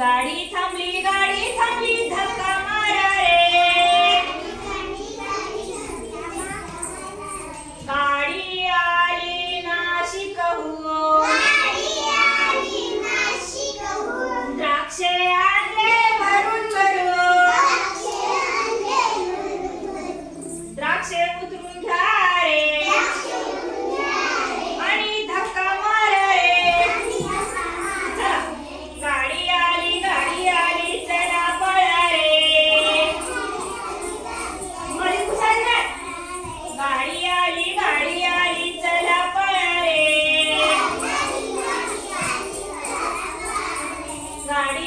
गाडी थांबली गाडी थांबली धक्का मारा रे. गाडी आली नाशिक हो. द्राक्षे आणले भरून भरून द्राक्षे उतरून साड़ी